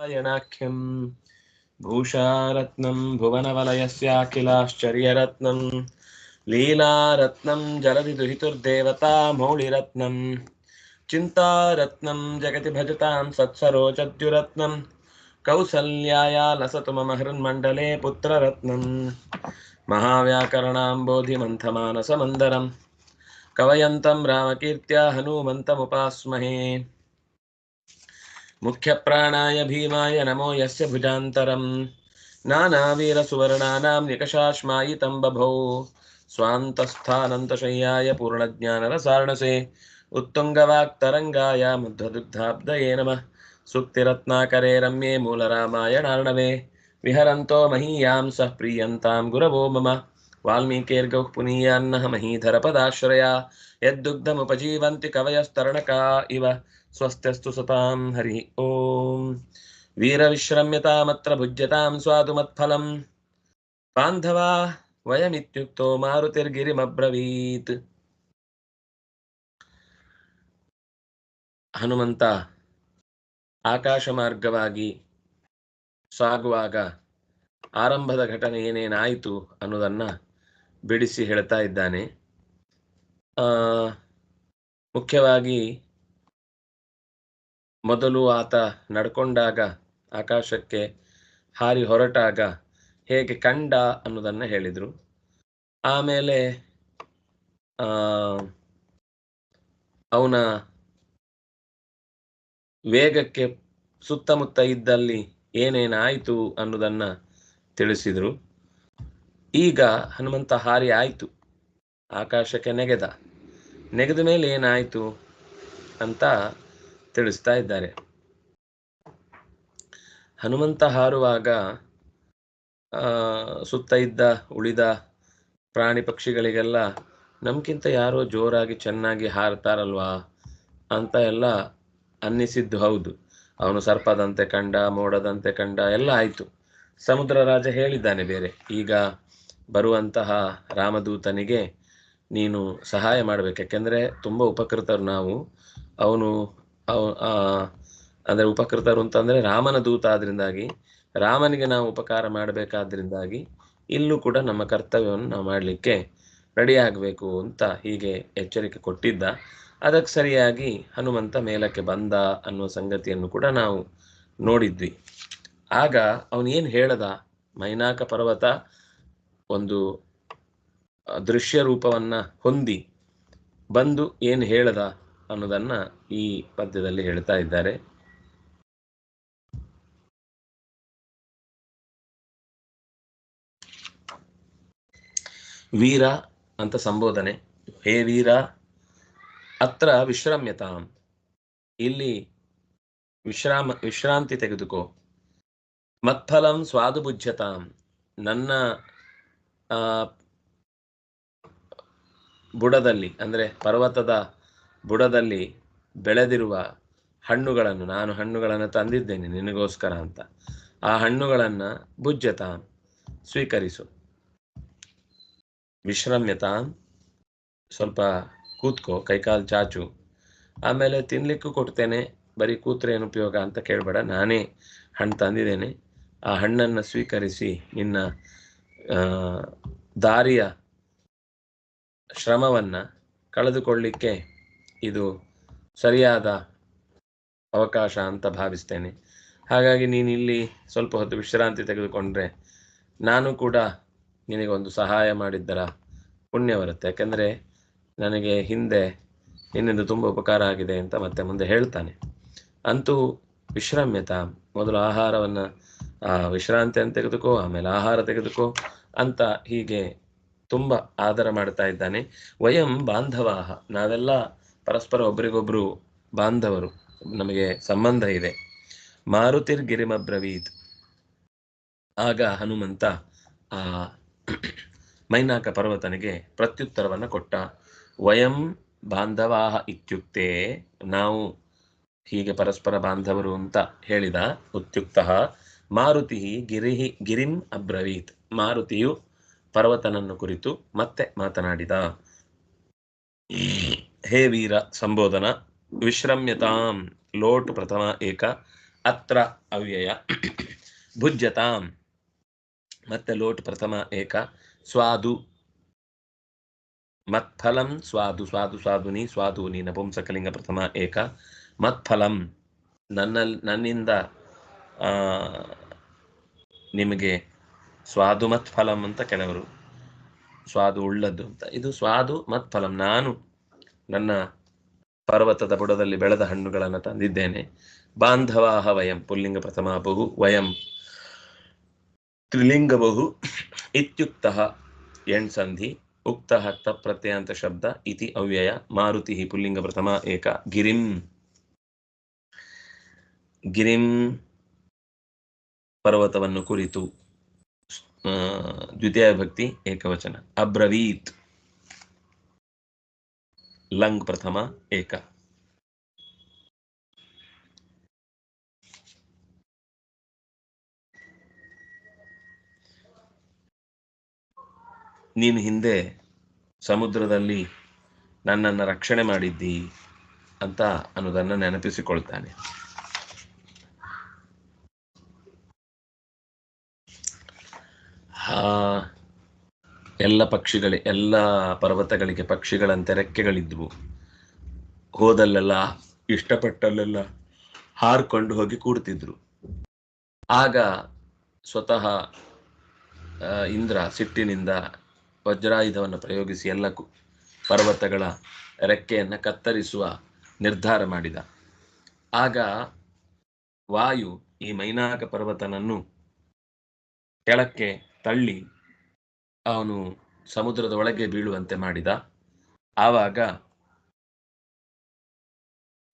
नारायणाख्यं भूषारत्नं, भुवनवलयस्याखिलाश्चर्यरत्नं, लीलारत्नं जलधिदुहितुर्देवता मौळिरत्नं चिन्तारत्नं जगति भजतां सत्सरोजद्युरत्नं कौसल्याया लसतु मम हृन्मण्डले पुत्ररत्नं, महाव्याकरणाम्बोधिमन्थमानसमन्दरं, कवयन्तं रामकीर्त्या हनूमन्तमुपास्महे। मुख्यप्राणाय भीमाय नमो यस्य भुजान्तरम्। नानावीरसुवर्णानां निकषाश्मायितं बभौ। स्वान्तस्थानन्तशय्याय पूर्णज्ञानरसार्णसे। उत्तुङ्गवाक्तरङ्गाय मुग्धदुग्धाब्दये नमः। सुक्तिरत्नाकरे रम्ये मूलरामायणार्णवे विहरन्तो महीयां सः प्रीयन्तां गुरवो मम। वाल्मीकेर्गौः पुनीयान्नः महीधरपदाश्रया। यद्दुग्धमुपजीवन्ति कवयस्तरणका इव। ಸ್ವಸ್ಥಸ್ತು ಸತಾಂ ಹರಿ ಓಂ ವೀರವಿಶ್ರಮ್ಯತಾಮತ್ರ ಭುಜ್ಯತಾಂ ಸ್ವಾದು ಮತ್ಫಲಂ ಬಾಂಧವಾ ವಯಮಿತ್ಯುಕ್ತೋ ಮಾರುತಿರ್ಗಿರಿಮಬ್ರವೀತ್ ಹನುಮಂತ ಆಕಾಶ ಮಾರ್ಗವಾಗಿ ಸಾಗುವಾಗ ಆರಂಭದ ಘಟನೆ ಏನೇನಾಯಿತು ಅನ್ನೋದನ್ನ ಬಿಡಿಸಿ ಹೇಳ್ತಾ ಇದ್ದಾನೆ. ಮುಖ್ಯವಾಗಿ ಮೊದಲು ಆತ ನಡ್ಕೊಂಡಾಗ ಆಕಾಶಕ್ಕೆ ಹಾರಿ ಹೊರಟಾಗ ಹೇಗೆ ಕಂಡ ಅನ್ನೋದನ್ನು ಹೇಳಿದರು. ಆಮೇಲೆ ಅವನ ವೇಗಕ್ಕೆ ಸುತ್ತಮುತ್ತ ಇದ್ದಲ್ಲಿ ಏನೇನಾಯಿತು ಅನ್ನೋದನ್ನು ತಿಳಿಸಿದರು. ಈಗ ಹನುಮಂತ ಹಾರಿ ಆಯಿತು, ಆಕಾಶಕ್ಕೆ ನೆಗೆದ. ನೆಗೆದ ಮೇಲೆ ಏನಾಯಿತು ಅಂತ ತಿಳಿಸ್ತಾ ಇದ್ದಾರೆ ಹನುಮಂತ ಹಾರುವಾಗ ಸುತ್ತ ಇದ್ದ, ಉಳಿದ ಪ್ರಾಣಿ ಪಕ್ಷಿಗಳಿಗೆಲ್ಲ ನಮ್ಗಿಂತ ಯಾರೋ ಜೋರಾಗಿ ಚೆನ್ನಾಗಿ ಹಾರ್ತಾರಲ್ವಾ? ಅಂತ ಎಲ್ಲ ಅನ್ನಿಸಿದ್ದು ಹೌದು. ಅವನು ಸರ್ಪದಂತೆ ಕಂಡ, ಮೋಡದಂತೆ ಕಂಡ, ಎಲ್ಲ ಆಯಿತು. ಸಮುದ್ರ ರಾಜ ಹೇಳಿದ್ದಾನೆ ಬೇರೆ, ಈಗ ಬರುವಂತಹ ರಾಮದೂತನಿಗೆ ನೀನು ಸಹಾಯ ಮಾಡ್ಬೇಕು. ಯಾಕೆಂದ್ರೆ ತುಂಬಾ ಉಪಕೃತರು ನಾವು. ಅವನು ಅವ ಅಂದ್ರೆ ಉಪಕೃತರು ಅಂತಂದ್ರೆ ರಾಮನ ದೂತ ಆದ್ರಿಂದಾಗಿ, ರಾಮನಿಗೆ ನಾವು ಉಪಕಾರ ಮಾಡಬೇಕಾದ್ರಿಂದಾಗಿ ಇಲ್ಲೂ ಕೂಡ ನಮ್ಮ ಕರ್ತವ್ಯವನ್ನು ನಾವು ಮಾಡಲಿಕ್ಕೆ ರೆಡಿ ಆಗಬೇಕು ಅಂತ ಹೀಗೆ ಎಚ್ಚರಿಕೆ ಕೊಟ್ಟಿದ್ದ. ಅದಕ್ಕೆ ಸರಿಯಾಗಿ ಹನುಮಂತ ಮೇಲಕ್ಕೆ ಬಂದ ಅನ್ನುವ ಸಂಗತಿಯನ್ನು ಕೂಡ ನಾವು ನೋಡಿದ್ವಿ. ಆಗ ಅವನು ಏನು ಹೇಳ್ದ? ಮೈನಾಕ ಪರ್ವತ ಒಂದು ದೃಶ್ಯ ರೂಪವನ್ನ ಹೊಂದಿ ಬಂದು ಏನು ಹೇಳ್ದ? ಅನ್ನೋದನ್ನ ಈ ಪದ್ಯದಲ್ಲಿ ಹೇಳ್ತಾ ಇದ್ದಾರೆ. ವೀರ ಅಂತ ಸಂಬೋಧನೆ. ಹೇ ವೀರ, ಅತ್ರ ವಿಶ್ರಮ್ಯತಾಂ. ಇಲ್ಲಿ ವಿಶ್ರಾಮ, ವಿಶ್ರಾಂತಿ ತೆಗೆದುಕೋ. ಮತ್ಫಲಂ ಸ್ವಾದುಭುಜ್ಯತಾಂ. ನನ್ನ ಬುಡದಲ್ಲಿ, ಅಂದ್ರೆ ಪರ್ವತದ ಬುಡದಲ್ಲಿ ಬೆಳೆದಿರುವ ಹಣ್ಣುಗಳನ್ನು ನಾನು ಹಣ್ಣುಗಳನ್ನು ತಂದಿದ್ದೇನೆ ನಿನಗೋಸ್ಕರ ಅಂತ. ಆ ಹಣ್ಣುಗಳನ್ನು ಭುಜ್ಯತಾಂ, ಸ್ವೀಕರಿಸು. ವಿಶ್ರಮ್ಯತಾಂ, ಸ್ವಲ್ಪ ಕೂತ್ಕೋ, ಕೈಕಾಲು ಚಾಚು. ಆಮೇಲೆ ತಿನ್ಲಿಕ್ಕೂ ಕೊಡ್ತೇನೆ, ಬರೀ ಕೂತ್ರೆ ಏನು ಉಪಯೋಗ ಅಂತ ಕೇಳಬೇಡ. ನಾನೇ ಹಣ್ಣು ತಂದಿದ್ದೇನೆ. ಆ ಹಣ್ಣನ್ನು ಸ್ವೀಕರಿಸಿ ನಿನ್ನ ದಾರಿಯ ಶ್ರಮವನ್ನು ಕಳೆದುಕೊಳ್ಳಿಕ್ಕೆ ಇದು ಸರಿಯಾದ ಅವಕಾಶ ಅಂತ ಭಾವಿಸ್ತೇನೆ. ಹಾಗಾಗಿ ನೀನು ಇಲ್ಲಿ ಸ್ವಲ್ಪ ಹೊತ್ತು ವಿಶ್ರಾಂತಿ ತೆಗೆದುಕೊಂಡ್ರೆ ನಾನು ಕೂಡ ನಿನಗೊಂದು ಸಹಾಯ ಮಾಡಿದ್ದರ ಪುಣ್ಯ ಬರುತ್ತೆ. ಯಾಕಂದರೆ ನನಗೆ ಹಿಂದೆ ನಿನ್ನಿಂದ ತುಂಬ ಉಪಕಾರ ಆಗಿದೆ ಅಂತ ಮತ್ತೆ ಮುಂದೆ ಹೇಳ್ತಾನೆ. ಅಂತೂ ವಿಶ್ರಾಮ್ಯತ, ಮೊದಲು ಆಹಾರವನ್ನು ಅಂತ ತೆಗೆದುಕೋ, ಆಮೇಲೆ ಆಹಾರ ತೆಗೆದುಕೋ ಅಂತ ಹೀಗೆ ತುಂಬ ಆದರ ಮಾಡ್ತಾ ಇದ್ದಾನೆ. ವಯಂ ಬಾಂಧವಾಹ, ನಾವೆಲ್ಲ ಪರಸ್ಪರ ಒಬ್ರಿಗೊಬ್ರು ಬಾಂಧವರು, ನಮಗೆ ಸಂಬಂಧ ಇದೆ. ಮಾರುತಿರ್ ಗಿರಿಮಬ್ರವೀತ್. ಆಗ ಹನುಮಂತ ಆ ಮೈನಾಕ ಪರ್ವತನಿಗೆ ಪ್ರತ್ಯುತ್ತರವನ್ನು ಕೊಟ್ಟ. ವಯಂ ಬಾಂಧವಾಹ ಇತ್ಯುಕ್ತೆ, ನಾವು ಹೀಗೆ ಪರಸ್ಪರ ಬಾಂಧವರು ಅಂತ ಹೇಳಿದ ಉತ್ಯುಕ್ತ, ಮಾರುತಿ ಗಿರಿಹಿ ಗಿರಿಂ ಅಬ್ರವೀತ್. ಮಾರುತಿಯು ಪರ್ವತನನ್ನು ಕುರಿತು ಮತ್ತೆ ಮಾತನಾಡಿದ. ಹೇ ವೀರ ಸಂಬೋಧನ, ವಿಶ್ರಮ್ಯತಾಂ, ಲೋಟ್ ಪ್ರಥಮ ಏಕ, ಅತ್ರ ಅವ್ಯಯ, ಭುಜ್ಯತಾಂ. ಮತ್ತೆ ಲೋಟ್ ಪ್ರಥಮ ಏಕ, ಸ್ವಾದು, ಮತ್ಫಲಂ, ಸ್ವಾದು ಸ್ವಾದು ಸ್ವಾದುನಿ ಸ್ವಾದೂನಿ ನಪುಂಸಕಲಿಂಗ ಪ್ರಥಮ ಏಕ, ಮತ್ಫಲಂ. ನನ್ನಲ್ಲಿ ನನ್ನಿಂದ ನಿಮಗೆ ಸ್ವಾದು ಮತ್ಫಲಂ ಅಂತ ಕೆಲವರು ಸ್ವಾದು ಉಳ್ಳದ್ದು ಅಂತ. ಇದು ಸ್ವಾದು ಮತ್ಫಲಂ. ನಾನು ನನ್ನ ಪರ್ವತದ ಬುಡದಲ್ಲಿ ಬೆಳೆದ ಹಣ್ಣುಗಳನ್ನು ತಂದಿದ್ದೇನೆ. ಬಾಂಧವಾಹ ವಯಂ ಪುಲ್ಲಿಂಗ ಪ್ರಥಮ ಬಹು ವಯಂ ತ್ರಿಲಿಂಗ ಬಹು ಇತ್ಯುಕ್ತ ಎಣ್ ಸಂಧಿ ಉಕ್ತ ತಪ್ರತ್ಯಂತ ಶಬ್ದ ಇತಿ ಅವ್ಯಯ ಮಾರುತಿ ಪುಲ್ಲಿಂಗ ಪ್ರಥಮ ಏಕ ಗಿರಿಂ. ಗಿರಿಂ ಪರ್ವತವನ್ನು ಕುರಿತು ದ್ವಿತೀಯ ಭಕ್ತಿ ಏಕವಚನ. ಅಬ್ರವೀತ್. ಲಂಗ್ ಪ್ರಥಮ ಏಕ. ನೀನು ಹಿಂದೆ ಸಮುದ್ರದಲ್ಲಿ ನನ್ನನ್ನು ರಕ್ಷಣೆ ಮಾಡಿದ್ದಿ ಅಂತ ಅನ್ನೋದನ್ನು ನೆನಪಿಸಿಕೊಳ್ತಾನೆ. ಆ ಎಲ್ಲ ಪಕ್ಷಿಗಳ, ಎಲ್ಲ ಪರ್ವತಗಳಿಗೆ ಪಕ್ಷಿಗಳಂತೆ ರೆಕ್ಕೆಗಳಿದ್ವು. ಹೋದಲ್ಲೆಲ್ಲ ಇಷ್ಟಪಟ್ಟಲ್ಲೆಲ್ಲ ಹಾರ್ಕೊಂಡು ಹೋಗಿ ಕೂಡ್ತಿದ್ರು. ಆಗ ಸ್ವತಃ ಇಂದ್ರ ಸಿಟ್ಟಿನಿಂದ ವಜ್ರಾಯುಧವನ್ನು ಪ್ರಯೋಗಿಸಿ ಎಲ್ಲ ಪರ್ವತಗಳ ರೆಕ್ಕೆಯನ್ನು ಕತ್ತರಿಸುವ ನಿರ್ಧಾರ ಮಾಡಿದ. ಆಗ ವಾಯು ಈ ಮೈನಾಕ ಪರ್ವತನನ್ನು ಕೆಳಕ್ಕೆ ತಳ್ಳಿ ಅವನು ಸಮುದ್ರದ ಒಳಗೆ ಬೀಳುವಂತೆ ಮಾಡಿದ. ಆವಾಗ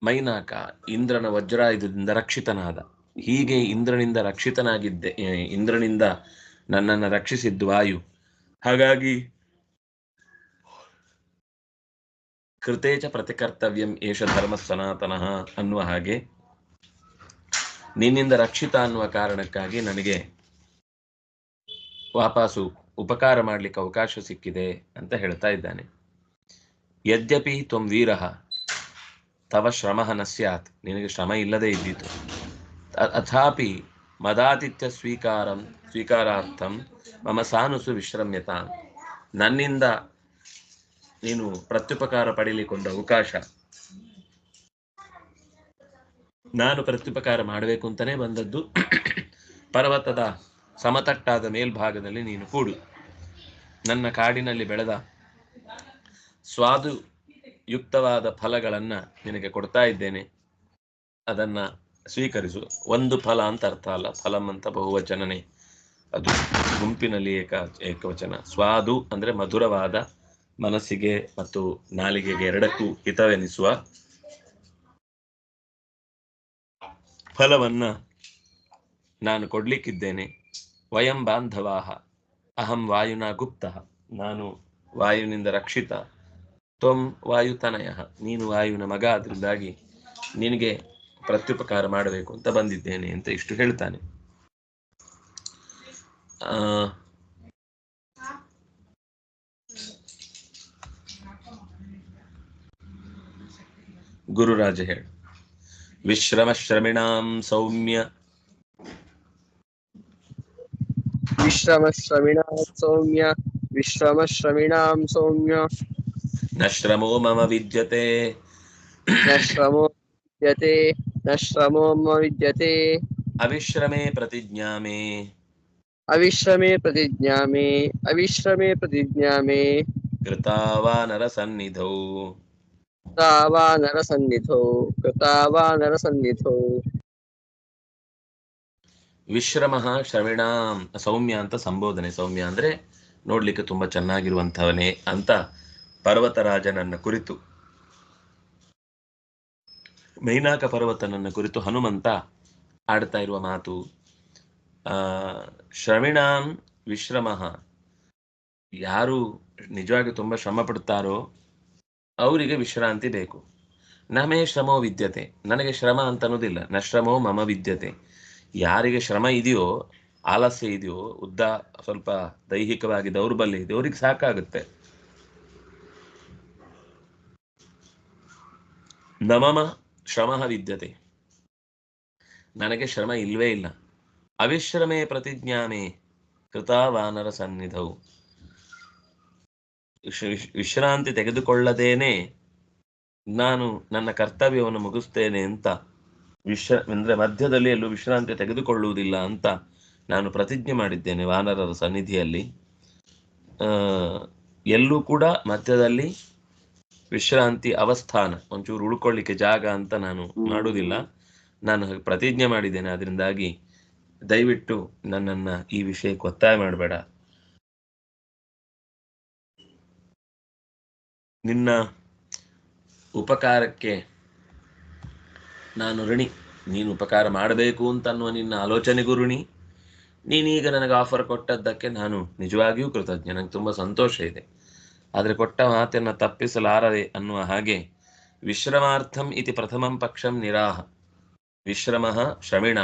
ಮೈನಾಕ ಇಂದ್ರನ ವಜ್ರಾಯುಧದಿಂದ ರಕ್ಷಿತನಾದ. ಹೀಗೆ ಇಂದ್ರನಿಂದ ರಕ್ಷಿತನಾಗಿದ್ದೆ ಇಂದ್ರನಿಂದ ನನ್ನನ್ನು ರಕ್ಷಿಸಿದ್ದು ವಾಯು. ಹಾಗಾಗಿ ಕೃತೇಚ ಪ್ರತಿಕರ್ತವ್ಯಂ ಏಷ ಧರ್ಮ ಸನಾತನ ಅನ್ನುವ ಹಾಗೆ ನಿನ್ನಿಂದ ರಕ್ಷಿತ ಅನ್ನುವ ಕಾರಣಕ್ಕಾಗಿ ನನಗೆ ವಾಪಸ್ಸು ಉಪಕಾರ ಮಾಡಲಿಕ್ಕೆ ಅವಕಾಶ ಸಿಕ್ಕಿದೆ ಅಂತ ಹೇಳ್ತಾ ಇದ್ದಾನೆ. ಯದ್ಯಪಿ ತ್ವಂ ವೀರಃ, ತವ ಶ್ರಮ ನ ಸ್ಯಾತ್. ನಿನಗೆ ಶ್ರಮ ಇಲ್ಲದೆ ಇದ್ದಿತು. ಅಥಾಪಿ ಮದಾತಿಥ್ಯ ಸ್ವೀಕಾರಂ, ಸ್ವೀಕಾರಾರ್ಥಂ, ಮಮ ಸಾನುಸು ವಿಶ್ರಮ್ಯತಾ. ನನ್ನಿಂದ ನೀನು ಪ್ರತ್ಯುಪಕಾರ ಪಡೀಲಿಕ್ಕೊಂಡ ಅವಕಾಶ. ನಾನು ಪ್ರತ್ಯುಪಕಾರ ಮಾಡಬೇಕು ಅಂತಲೇ ಬಂದದ್ದು. ಪರ್ವತದ ಸಮತಟ್ಟಾದ ಮೇಲ್ಭಾಗದಲ್ಲಿ ನೀನು ಕೂಡು. ನನ್ನ ಕಾಡಿನಲ್ಲಿ ಬೆಳೆದ ಸ್ವಾದು ಯುಕ್ತವಾದ ಫಲಗಳನ್ನು ನಿನಗೆ ಕೊಡ್ತಾ ಇದ್ದೇನೆ. ಅದನ್ನ ಸ್ವೀಕರಿಸು. ಒಂದು ಫಲ ಅಂತ ಅರ್ಥ ಅಲ್ಲ. ಫಲಂ ಅಂತ ಬಹುವಚನನೇ. ಅದು ಗುಂಪಿನಲ್ಲಿ ಏಕ, ಏಕವಚನ. ಸ್ವಾದು ಅಂದ್ರೆ ಮಧುರವಾದ ಮನಸ್ಸಿಗೆ ಮತ್ತು ನಾಲಿಗೆಗೆ ಎರಡಕ್ಕೂ ಹಿತವೆನಿಸುವ ಫಲವನ್ನು ನಾನು ಕೊಡ್ಲಿಕ್ಕಿದ್ದೇನೆ. ವಯಂ ಬಾಂಧವಾಹ ಅಹಂ ವಾಯುನ ಗುಪ್ತ. ನಾನು ವಾಯುವಿನಿಂದ ರಕ್ಷಿತ. ತ್ವಂ ವಾಯುತನಯ ನೀನು ವಾಯುವಿನ ಮಗ, ಅದರಿಂದಾಗಿ ನಿನಗೆ ಪ್ರತ್ಯುಪಕಾರ ಮಾಡಬೇಕು ಅಂತ ಬಂದಿದ್ದೇನೆ ಅಂತ ಇಷ್ಟು ಹೇಳ್ತಾನೆ. ಗುರುರಾಜ ಹೇಳ. ವಿಶ್ರಮಶ್ರಮಿಣಾಂ ಸೌಮ್ಯ विश्रमश्रमिणां सौम्य विश्रमश्रमिणां सौम्य। न श्रमो मम विद्यते। न श्रमो विद्यते न श्रमो मम विद्यते। अविश्रमे प्रतिज्ञा मे अविश्रमे प्रतिज्ञा मे अविश्रमे प्रतिज्ञा मे कृता वा नरसन्निधौ। कृता वा नरसन्निधौ कृता वा नरसन्निधौ। ವಿಶ್ರಮ ಶ್ರವಿಣ ಸೌಮ್ಯ ಅಂತ ಸಂಬೋಧನೆ. ಸೌಮ್ಯ ಅಂದ್ರೆ ನೋಡ್ಲಿಕ್ಕೆ ತುಂಬಾ ಚೆನ್ನಾಗಿರುವಂಥವನೇ ಅಂತ ಪರ್ವತರಾಜನನ್ನ ಕುರಿತು. ಮೈನಾಕ ಪರ್ವತನನ್ನ ಕುರಿತು ಹನುಮಂತ ಆಡ್ತಾ ಇರುವ ಮಾತು. ಶ್ರವಿಣಾಂ ವಿಶ್ರಮ. ಯಾರು ನಿಜವಾಗಿ ತುಂಬಾ ಶ್ರಮ ಪಡ್ತಾರೋ ಅವರಿಗೆ ವಿಶ್ರಾಂತಿ ಬೇಕು. ನಮೇ ಶ್ರಮೋ ವಿದ್ಯತೆ. ನನಗೆ ಶ್ರಮ ಅಂತ ಅನ್ನೋದಿಲ್ಲ ನ ಶ್ರಮೋ ಮಮ ವಿದ್ಯತೆ. ಯಾರಿಗೆ ಶ್ರಮ ಇದೆಯೋ, ಆಲಸ್ಯ ಇದೆಯೋ, ಉದ್ದ ಸ್ವಲ್ಪ ದೈಹಿಕವಾಗಿ ದೌರ್ಬಲ್ಯ ಇದೆಯೋ, ಅವ್ರಿಗೆ ಸಾಕಾಗುತ್ತೆ. ನಮಮ ಶ್ರಮ ವಿದ್ಯತೆ. ನನಗೆ ಶ್ರಮ ಇಲ್ವೇ ಇಲ್ಲ. ಅವಿಶ್ರಮೇ ಪ್ರತಿಜ್ಞಾನಿ ಕೃತಾವಾನರ ಸನ್ನಿಧವು ವಿಶ್- ವಿಶ್- ವಿಶ್ರಾಂತಿ ತೆಗೆದುಕೊಳ್ಳದೇನೆ ನಾನು ನನ್ನ ಕರ್ತವ್ಯವನ್ನು ಮುಗಿಸ್ತೇನೆ ಅಂತ ವಿಶ್ರ ಅಂದ್ರೆ ಮಧ್ಯದಲ್ಲಿ ಎಲ್ಲೂ ವಿಶ್ರಾಂತಿ ತೆಗೆದುಕೊಳ್ಳುವುದಿಲ್ಲ ಅಂತ ನಾನು ಪ್ರತಿಜ್ಞೆ ಮಾಡಿದ್ದೇನೆ ವಾನರರ ಸನ್ನಿಧಿಯಲ್ಲಿ. ಎಲ್ಲೂ ಕೂಡ ಮಧ್ಯದಲ್ಲಿ ವಿಶ್ರಾಂತಿ ಅವಸ್ಥಾನ ಒಂಚೂರು ಉಳ್ಕೊಳ್ಳಿಕ್ಕೆ ಜಾಗ ಅಂತ ನಾನು ಮಾಡುವುದಿಲ್ಲ. ನಾನು ಪ್ರತಿಜ್ಞೆ ಮಾಡಿದ್ದೇನೆ ಅದರಿಂದಾಗಿ ದಯವಿಟ್ಟು ನನ್ನನ್ನ ಈ ವಿಷಯಕ್ಕೆ ಒತ್ತಾಯ ಮಾಡಬೇಡ. ನಿನ್ನ ಉಪಕಾರಕ್ಕೆ ನಾನು ಋಣಿ. ನೀನು ಉಪಕಾರ ಮಾಡಬೇಕು ಅಂತ ಅನ್ನುವ ನಿನ್ನ ಆಲೋಚನೆಗೂ ಋಣಿ. ನೀನೀಗ ನನಗೆ ಆಫರ್ ಕೊಟ್ಟದ್ದಕ್ಕೆ ನಾನು ನಿಜವಾಗಿಯೂ ಕೃತಜ್ಞ. ನನಗೆ ತುಂಬ ಸಂತೋಷ ಇದೆ. ಆದರೆ ಕೊಟ್ಟ ಮಾತನ್ನು ತಪ್ಪಿಸಲಾರದೆ ಅನ್ನುವ ಹಾಗೆ ವಿಶ್ರಮಾರ್ಥಂ ಇತಿ ಪ್ರಥಮಂ ಪಕ್ಷಂ ನಿರಾಹ. ವಿಶ್ರಮ, ಶ್ರಮಿಣ.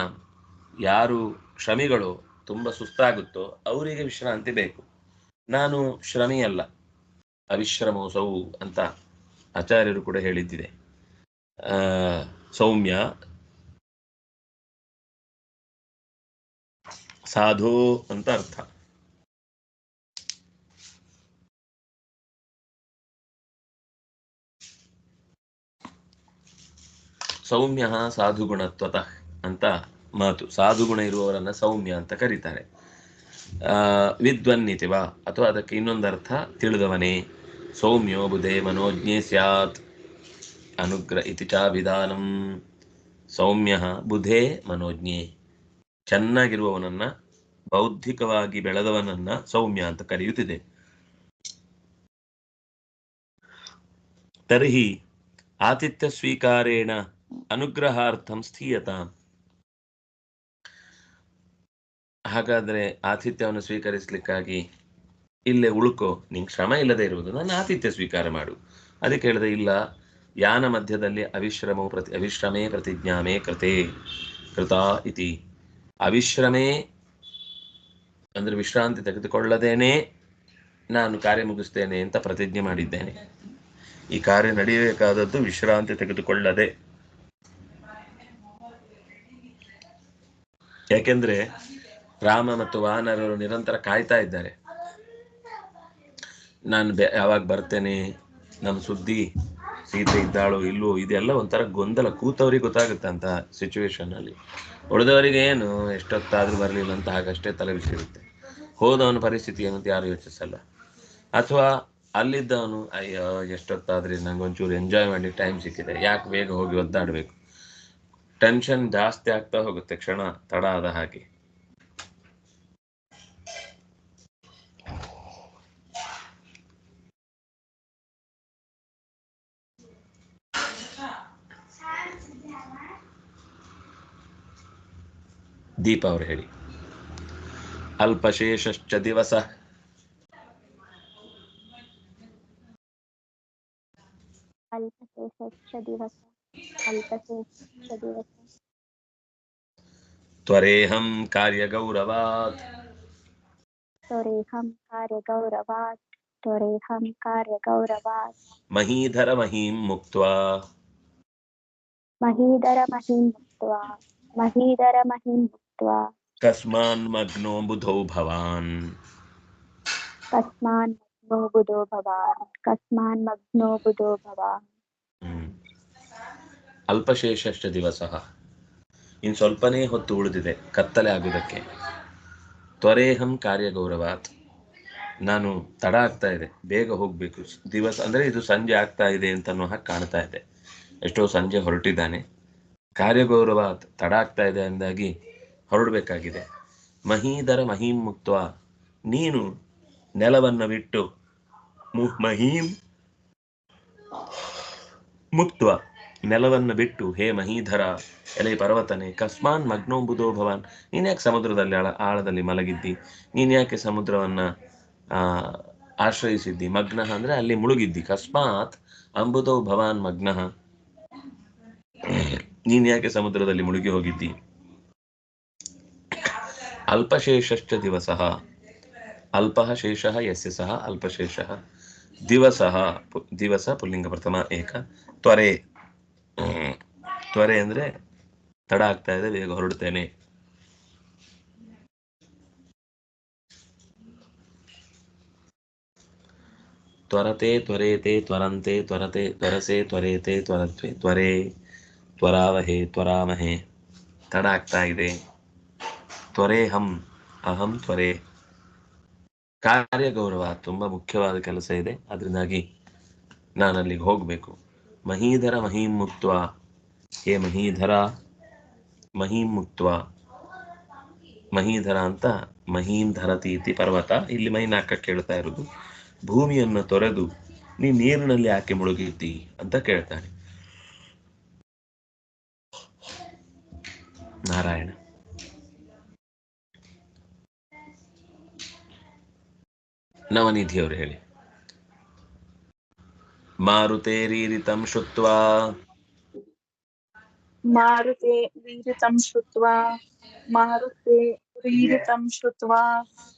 ಯಾರು ಶ್ರಮಿಗಳು, ತುಂಬ ಸುಸ್ತಾಗುತ್ತೋ, ಅವರಿಗೆ ವಿಶ್ರಾಂತಿ ಬೇಕು. ನಾನು ಶ್ರಮಿಯಲ್ಲ. ಅವಿಶ್ರಮೋಸವು ಅಂತ ಆಚಾರ್ಯರು ಕೂಡ ಹೇಳಿದ್ದಿದೆ. ಸೌಮ್ಯ. ಸಾಧು ಅಂತ ಅರ್ಥ. ಸೌಮ್ಯ ಸಾಧುಗುಣತ್ವತಃ ಅಂತ ಮಾತು. ಸಾಧುಗುಣ ಇರುವವರನ್ನ ಸೌಮ್ಯ ಅಂತ ಕರೀತಾರೆ. ಆ, ವಿದ್ವನ್ನಿತಿ ವಾ ಅಥವಾ ಅದಕ್ಕೆ ಇನ್ನೊಂದರ್ಥ ತಿಳಿದವನೇ. ಸೌಮ್ಯೋ ಬುಧೇ ಮನೋಜ್ಞೆ ಸ್ಯಾತ್. ಅನುಗ್ರಹ ಇತಿ ಚ ವಿಧಾನಂ ಸೌಮ್ಯ ಬುಧೇ ಮನೋಜ್ಞೆ. ಚೆನ್ನಾಗಿರುವವನನ್ನ, ಬೌದ್ಧಿಕವಾಗಿ ಬೆಳೆದವನನ್ನ ಸೌಮ್ಯ ಅಂತ ಕರೆಯುತ್ತಿದೆ. ತರ್ಹಿ ಆತಿಥ್ಯ ಸ್ವೀಕಾರೇಣ ಅನುಗ್ರಹಾರ್ಥಂ ಸ್ಥೀಯತ. ಹಾಗಾದ್ರೆ ಆತಿಥ್ಯವನ್ನು ಸ್ವೀಕರಿಸಲಿಕ್ಕಾಗಿ ಇಲ್ಲೇ ಉಳ್ಕೋ, ನಿಂಗೆ ಶ್ರಮ ಇಲ್ಲದೆ ಇರುವುದು, ನನ್ನ ಆತಿಥ್ಯ ಸ್ವೀಕಾರ ಮಾಡು. ಅದಕ್ಕೆ ಹೇಳಿದೆ, ಇಲ್ಲ ಯಾನ ಮಧ್ಯದಲ್ಲಿ ಅವಿಶ್ರಮವು ಪ್ರತಿ, ಅವಿಶ್ರಮೇ ಪ್ರತಿಜ್ಞಾಮೇ ಕೃತೆ, ಕೃತಾ ಇತಿ. ಅವಿಶ್ರಮೇ ಅಂದ್ರೆ ವಿಶ್ರಾಂತಿ ತೆಗೆದುಕೊಳ್ಳದೇನೆ, ನಾನು ಕಾರ್ಯ ಮುಗಿಸ್ತೇನೆ ಅಂತ ಪ್ರತಿಜ್ಞೆ ಮಾಡಿದ್ದೇನೆ. ಈ ಕಾರ್ಯ ನಡೆಯಬೇಕಾದದ್ದು ವಿಶ್ರಾಂತಿ ತೆಗೆದುಕೊಳ್ಳದೆ. ಯಾಕೆಂದ್ರೆ ರಾಮ ಮತ್ತು ವಾನರರು ನಿರಂತರ ಕಾಯ್ತಾ ಇದ್ದಾರೆ. ನಾನು ಯಾವಾಗ ಬರ್ತೇನೆ ನಮ್ಮ ಸುದ್ದಿ ಸೀತೆ ಇದ್ದಾಳು ಇಲ್ವೋ, ಇದೆಲ್ಲ ಒಂಥರ ಗೊಂದಲ ಕೂತವ್ರಿಗೆ ಗೊತ್ತಾಗುತ್ತಂತ ಅಂತ ಸಿಚುವೇಶನ್ ಅಲ್ಲಿ. ಉಳಿದವರಿಗೆ ಏನು, ಎಷ್ಟೊತ್ತಾದ್ರೂ ಬರಲಿಲ್ಲ ಅಂತ ಹಾಗಷ್ಟೇ ತಲೆ ಬಿಸಿರುತ್ತೆ. ಹೋದವನ ಪರಿಸ್ಥಿತಿ ಏನಂತ ಯಾರು ಯೋಚಿಸಲ್ಲ. ಅಥವಾ ಅಲ್ಲಿದ್ದವನು, ಅಯ್ಯೋ, ಎಷ್ಟೊತ್ತಾದ್ರೆ ನಂಗೆ ಒಂಚೂರು ಎಂಜಾಯ್ ಮಾಡಿ ಟೈಮ್ ಸಿಕ್ಕಿದೆ, ಯಾಕೆ ಬೇಗ ಹೋಗಿ ಒದ್ದಾಡಬೇಕು? ಟೆನ್ಷನ್ ಜಾಸ್ತಿ ಆಗ್ತಾ ಹೋಗುತ್ತೆ, ಕ್ಷಣ ತಡ ಆದ ಹಾಗೆ. ದೀಪ ಅವರು ಹೇಳಿ ಅಲ್ಪಶೇಷಶ್ಚ ದಿವಸ अल्पशेषश्च दिवस अल्पशेषश्च दिवस ತ್ವರೇಹಂ ಕಾರ್ಯಗೌರವಾತ್ त्वरेहं कार्यगौरवात् त्वरेहं कार्यगौरवात् ಮಹೀಧರ ಮಹೀಂ ಮುಕ್ತ್ವಾ महीधरमहिं मुक्त्वा महीधरमहिं मुक्त्वा ಕಸ್ಮಾನ್ ಮಗ್ನೋ ಬುಧೌ ಭವಾನ್ कस्मान् मग्नो बुधो भवान् कस्मान् मग्नो बुधो भवान् ಹ್ಮ್. ಅಲ್ಪಶೇಷಶ್ಚ ದಿವಸ ಇನ್ನು ಸ್ವಲ್ಪನೇ ಹೊತ್ತು ಉಳಿದಿದೆ ಕತ್ತಲೆ ಆಗುವುದಕ್ಕೆ ತ್ವರೇಹಂ ಕಾರ್ಯಗೌರವಾತ್ ನಾನು ತಡ ಆಗ್ತಾ ಇದೆ ಬೇಗ ಹೋಗಬೇಕು ದಿವಸ ಅಂದರೆ ಇದು ಸಂಜೆ ಆಗ್ತಾ ಇದೆ ಅಂತ ಅನ್ನೋ ಹಾಗೆ ಕಾಣ್ತಾ ಇದೆ ಎಷ್ಟೋ ಸಂಜೆ ಹೊರಟಿದ್ದಾನೆ ಕಾರ್ಯಗೌರವಾತ್ ತಡ ಆಗ್ತಾ ಇದೆ ಅಂದಾಗಿ ಹೊರಡಬೇಕಾಗಿದೆ. ಮಹೀಧರ ಮಹೀಂ ಮುಕ್ತ ನೀನು ನೆಲವನ್ನು ಬಿಟ್ಟು ಮಹೀಂ ಮುಕ್ತ್ವ, ನೆಲವನ್ನು ಬಿಟ್ಟು ಹೇ ಮಹೀಧರ, ಎಲೆ ಪರ್ವತನೆ, ಕಸ್ಮಾನ್ ಮಗ್ನೋಂಬುದೋ ಭವಾನ್ ನೀನ್ಯಾಕೆ ಸಮುದ್ರದಲ್ಲಿ ಆಳ, ಆಳದಲ್ಲಿ ಮಲಗಿದ್ದಿ? ನೀನ್ಯಾಕೆ ಸಮುದ್ರವನ್ನ ಆಶ್ರಯಿಸಿದ್ದಿ? ಮಗ್ನ ಅಂದ್ರೆ ಅಲ್ಲಿ ಮುಳುಗಿದ್ದಿ. ಕಸ್ಮಾತ್ ಅಂಬುದೋ ಭವಾನ್ ಮಗ್ನ. ನೀನ್ಯಾಕೆ ಸಮುದ್ರದಲ್ಲಿ ಮುಳುಗಿ ಹೋಗಿದ್ದಿ? ಅಲ್ಪಶೇಷಶ್ಚ ದಿವಸ. ಅಲ್ಪ ಶೇಷ ಯಸ್ಯ ಸಹ, ಅಲ್ಪಶೇಷ ದಿವಸ. ದಿವಸ ಪುಲ್ಲಿಂಗ ಪ್ರಥಮ ಏಕ. ತ್ವರೆ. ತ್ವರೆ ಅಂದ್ರೆ ತಡ ಆಗ್ತಾ ಇದೆ, ಬೇಗ ಹೊರಡ್ತೇನೆ ತ್ವರತೆ, ತ್ವರೇತೆ, ತ್ವರಂತೆ, ತ್ವರತೆ, ತ್ವರಸೆ, ತ್ವರೇತೆ, ತ್ವರತ್ವೆ, ತ್ವರೆ, ತ್ವರಾವಹೆ, ತ್ವರಾಮಹೆ. ತಡ ಆಗ್ತಾ ಇದೆ. ತ್ವರೆ ಹಂ, ಅಹಂ ತ್ವರೆ. ಕಾರ್ಯ ಗೌರವ ತುಂಬಾ ಮುಖ್ಯವಾದ ಕೆಲಸ ಇದೆ. ಅದರಿಂದಾಗಿ ನಾನು ಅಲ್ಲಿಗೆ ಹೋಗಬೇಕು. ಮಹೀಧರ ಮಹೀಂ ಮುಕ್ತ್ವ. ಹೇ ಮಹೀಧರ, ಮಹೀಂ ಮುಕ್ತ್ವ. ಮಹೀಧರ ಅಂತ ಮಹೀಂ ಇತಿ ಪರ್ವತ. ಇಲ್ಲಿ ಮೈನಾಕ ಕೇಳ್ತಾ ಇರೋದು ಭೂಮಿಯನ್ನು ತೊರೆದು ನೀ ನೀರಿನಲ್ಲಿ ಯಾಕೆ ಮುಳುಗಿರ್ತಿ ಅಂತ ಕೇಳ್ತಾನೆ. ನಾರಾಯಣ. ನವನಿಧಿ ನವನಿಧಿಯವರು ಹೇಳಿ. ಮಾರುತೇರೀರಿತಂ ಶುತ್ವಾ ಮಾರುತೆ ರೀರಿತಂ ಶುತ್ವಾ ಮಾರುತೆ ರೀರಿತಂ ಶುತ್ವಾ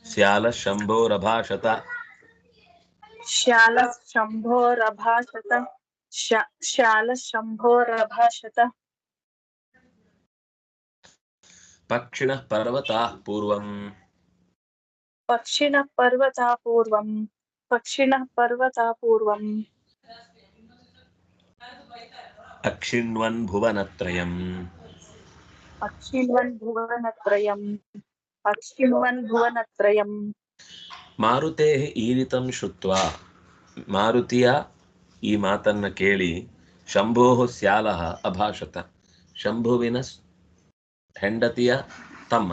ಸ್ಯಾಲ ಶಂಭೋರಭಾಷತ ಶ್ಯಾಲ ಶಂಭೋರಭಾಷತ ಶ್ಯಾಲ ಶಂಭೋರಭಾಷತ ಪಕ್ಷಿಣ ಪರ್ವತ ಪೂರ್ವಂ. पक्षिणः पर्वता पूर्वम् पक्षिणः पर्वता पूर्वम् ಅಕ್ಷಿಣ್ವನ್ ಭುವನತ್ರಯಂ अक्षिण्वन् भुवनत्रयम् अक्षिण्वन् भुवनत्रयम् ಮಾರುತೇ ಈರಿತಂ ಶುತ್ವಾ ಮಾರುತಿಯ ಈ ಮಾತನ್ನ ಕೇಳಿ ಶಂಭೋ ಸ್ಯಾಲಹ ಅಭಾಷತ ಶಂಭುವಿನ ಸ್- ಹೆಂಡತಿಯ ತಮ್ಮ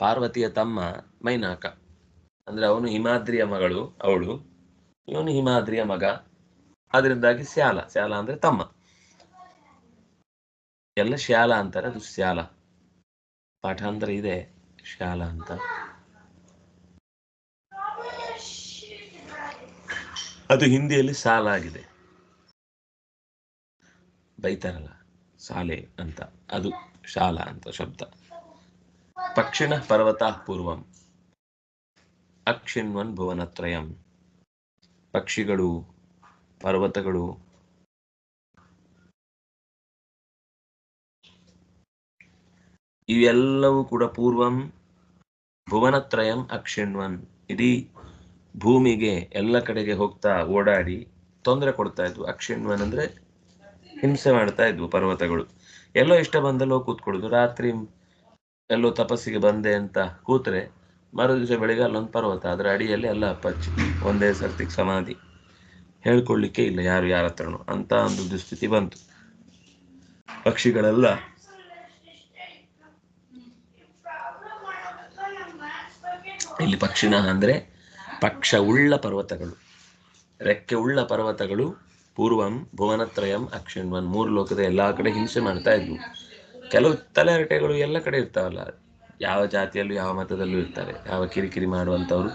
ಪಾರ್ವತಿಯ ತಮ್ಮ ಮೈನಾಕ ಅಂದ್ರೆ ಅವನು ಹಿಮಾದ್ರಿಯ ಮಗಳು, ಅವಳು. ಇವನು ಹಿಮಾದ್ರಿಯ ಮಗ. ಅದರಿಂದಾಗಿ ಶ್ಯಾಲ. ಸ್ಯಾಲ ಅಂದ್ರೆ ತಮ್ಮ. ಎಲ್ಲ ಶ್ಯಾಲ ಅಂತಾರೆ, ಅದು ಸ್ಯಾಲ ಪಾಠಾಂತರ ಇದೆ, ಶ್ಯಾಲ ಅಂತ. ಅದು ಹಿಂದಿಯಲ್ಲಿ ಸಾಲ ಆಗಿದೆ. ಬೈತಾರಲ್ಲ, ಸಾಲೆ ಅಂತ. ಅದು ಶಾಲಾ ಅಂತ ಶಬ್ದ. ಪಕ್ಷಿಣ ಪರ್ವತ ಪೂರ್ವಂ. ಅಕ್ಷಿಣ್ವನ್ ಭುವನತ್ರಯಂ ಪಕ್ಷಿಗಳು, ಪರ್ವತಗಳು. ಇವೆಲ್ಲವೂ ಕೂಡ ಪೂರ್ವಂ ಭುವನತ್ರಯಂ ಅಕ್ಷಿಣ್ವನ್. ಇಡೀ ಭೂಮಿಗೆ ಎಲ್ಲ ಕಡೆಗೆ ಹೋಗ್ತಾ ಓಡಾಡಿ ತೊಂದರೆ ಕೊಡ್ತಾ ಇದ್ವು. ಅಕ್ಷಿಣ್ವನ್ ಅಂದ್ರೆ ಹಿಂಸೆ ಮಾಡ್ತಾ ಇದ್ವು ಪರ್ವತಗಳು. ಎಲ್ಲೋ ಇಷ್ಟ ಬಂದಲ್ಲೋ ಕೂತ್ಕೊಳ್ಳೋದು. ರಾತ್ರಿ ಎಲ್ಲೋ ತಪಸ್ಸಿಗೆ ಬಂದೆ ಅಂತ ಕೂತ್ರೆ ಮರು ದಿವಸ ಬೆಳಿಗ್ಗೆ ಅಲ್ಲೊಂದು ಪರ್ವತ, ಅದರ ಅಡಿಯಲ್ಲಿ ಎಲ್ಲ ಪಚ್ಚಿ ಒಂದೇ ಸರ್ತಿಗೆ ಸಮಾಧಿ. ಹೇಳ್ಕೊಳ್ಳಿಕ್ಕೆ ಇಲ್ಲ ಯಾರು ಯಾರ ಹತ್ರನೂ. ಅಂತ ಒಂದು ದುಸ್ಥಿತಿ ಬಂತು. ಪಕ್ಷಿಗಳೆಲ್ಲ ಇಲ್ಲಿ ಪಕ್ಷಿನ ಅಂದ್ರೆ ಪಕ್ಷ ಉಳ್ಳ ಪರ್ವತಗಳು. ರೆಕ್ಕೆ ಉಳ್ಳ ಪರ್ವತಗಳು, ಪೂರ್ವಂ, ಭುವನತ್ರಯಂ, ಅಕ್ಷಿಣ್ವನ್, ಮೂರು ಲೋಕದ ಎಲ್ಲಾ ಕಡೆ ಹಿಂಸೆ ಮಾಡ್ತಾ ಇದ್ವು. ಕೆಲವು ತಲೆಹರಟೆಗಳು ಎಲ್ಲ ಕಡೆ ಇರ್ತಾವಲ್ಲ ಯಾವ ಜಾತಿಯಲ್ಲೂ ಯಾವ ಮತದಲ್ಲೂ ಇರ್ತಾರೆ. ಯಾವ ಕಿರಿಕಿರಿ ಮಾಡುವಂಥವ್ರು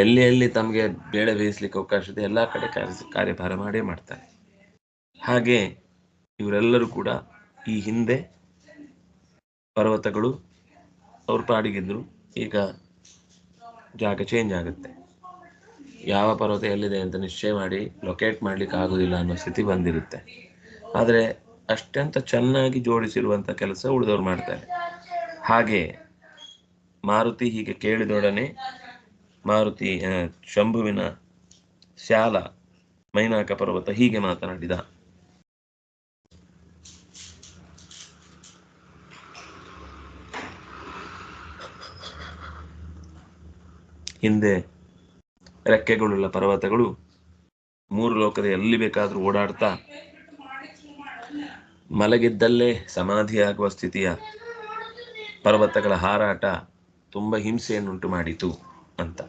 ಎಲ್ಲಿ ಎಲ್ಲಿ ತಮಗೆ ಬೇಳೆ ಬೇಯಿಸ್ಲಿಕ್ಕೆ ಅವಕಾಶ ಇದೆ, ಎಲ್ಲ ಕಡೆ ಕಾರ್ಯ ಕಾರ್ಯಭಾರ ಮಾಡೇ ಮಾಡ್ತಾರೆ. ಹಾಗೆ ಇವರೆಲ್ಲರೂ ಕೂಡ ಈ ಹಿಂದೆ ಪರ್ವತಗಳು ಅವ್ರ ಪಾಡಿಗಿದ್ರು ಈಗ ಜಾಗ ಚೇಂಜ್ ಆಗುತ್ತೆ. ಯಾವ ಪರ್ವತ ಎಲ್ಲಿದೆ ಅಂತ ನಿಶ್ಚಯ ಮಾಡಿ ಲೊಕೇಟ್ ಮಾಡ್ಲಿಕ್ಕೆ ಆಗೋದಿಲ್ಲ ಅನ್ನೋ ಸ್ಥಿತಿ ಬಂದಿರುತ್ತೆ. ಆದರೆ ಅಷ್ಟಂತ ಚೆನ್ನಾಗಿ ಜೋಡಿಸಿರುವಂತ ಕೆಲಸ ಉಳಿದವ್ರು ಮಾಡ್ತಾರೆ. ಹಾಗೆ ಮಾರುತಿ ಹೀಗೆ ಕೇಳಿದೊಡನೆ ಮಾರುತಿ ಶಂಭುವಿನ ಶಾಲ ಮೈನಾಕ ಪರ್ವತ ಹೀಗೆ ಮಾತನಾಡಿದ. ಹಿಂದೆ ರೆಕ್ಕೆಗಳುಳ್ಳ ಪರ್ವತಗಳು ಮೂರು ಲೋಕದ ಎಲ್ಲಿ ಬೇಕಾದ್ರೂ ಓಡಾಡ್ತಾ ಮಲಗಿದ್ದಲ್ಲೇ ಸಮಾಧಿಯಾಗುವ ಸ್ಥಿತಿಯ ಪರ್ವತಗಳ ಹಾರಾಟ ತುಂಬ ಹಿಂಸೆಯನ್ನುಂಟು ಮಾಡಿತು ಅಂತ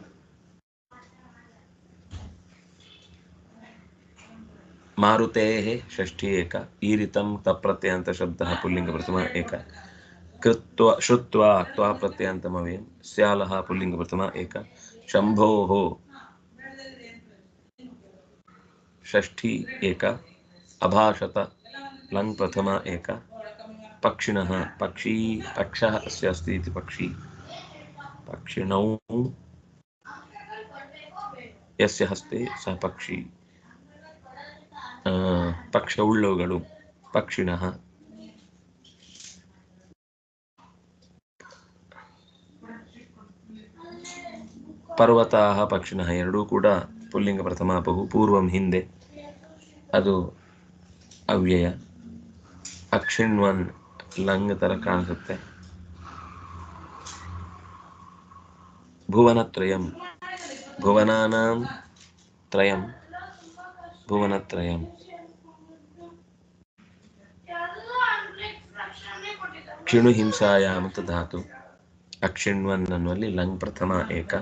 ಮಾರುತೇ ಷಷ್ಠಿ ಏಕ ಈರಿತಂ ತಪ್ರತ್ಯಂತ ಶಬ್ದ ಪುಲ್ಲಿಂಗ ಪ್ರಥಮ ಏಕ ಕೃತ್ವ ಶ್ರುತ್ವ ಕ್ವ ಪ್ರತ್ಯಂತಮವ್ಯಂ ಸ್ಯಾಲಹ ಪುಲ್ಲಿಂಗ ಪ್ರಥಮ ಏಕ ಶಂಭೋ ಷಷ್ಠಿ ಏಕ ಅಭಾಷತ ಲಂಗ್ ಪ್ರಥಮ ಏಕ पक्षिणः ಪಕ್ಷಿ ಪಕ್ಷ ಅಸ್ಯ ಅಸ್ತಿ इति ಪಕ್ಷಿ पक्षिणौ यस्य ಹಸ್ತೆ ಸ ಪಕ್ಷಿ ಪಕ್ಷ ಉಳ್ಳವುಗಳು ಪಕ್ಷಿಣ ಪರ್ವತ ಪಕ್ಷಿಣ ಎರಡೂ ಕೂಡ ಪುಲ್ಲಿಂಗ ಪ್ರಥಮ ಬಹು ಪೂರ್ವಂ ಹಿಂದೆ. ಅದು ಅವ್ಯಯ, ಅಕ್ಷಿಣ್ವನ್ ಲಂಗ್ ತರ ಕಾಣಿಸುತ್ತೆ ಭುವನತ್ರಯಂ. ಭುವನಾನಾಂ ತ್ರಯಂ. ಭುವನತ್ರಯಂ. ಕ್ಷಿಣು ಹಿಂಸಾಯ ಅಂತ ಧಾತು. ಅಕ್ಷಿಣ್ವನ್ ಅನ್ನುವಲ್ಲಿ ಲಂಗ್ ಪ್ರಥಮ ಏಕ.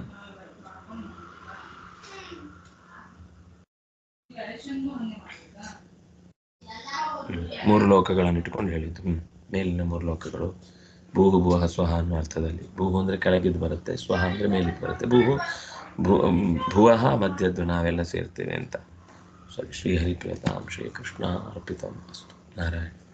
ಮೂರು ಲೋಕಗಳನ್ನು ಇಟ್ಕೊಂಡು ಹೇಳಿದ್ದು. ಮೇಲಿನ ಮೂರು ಲೋಕಗಳು. ಭೂಹು ಭೂಹ ಸ್ವಹ ಅನ್ನೋ ಅರ್ಥದಲ್ಲಿ. ಭೂಹು ಅಂದರೆ ಕೆಳಗಿದ್ದು ಬರುತ್ತೆ, ಸ್ವಹ ಅಂದರೆ ಮೇಲಿದ್ದು ಬರುತ್ತೆ. ಭೂಹು ಭೂ, ಭುವಹ ಮಧ್ಯದ್ದು ನಾವೆಲ್ಲ ಸೇರ್ತೇವೆ ಅಂತ. ಸರಿ ಶ್ರೀಕೃಷ್ಣ ಶ್ರೀ ಕೃಷ್ಣ ಅರ್ಪಿತಂ ಅಸ್ತು. ನಾರಾಯಣ.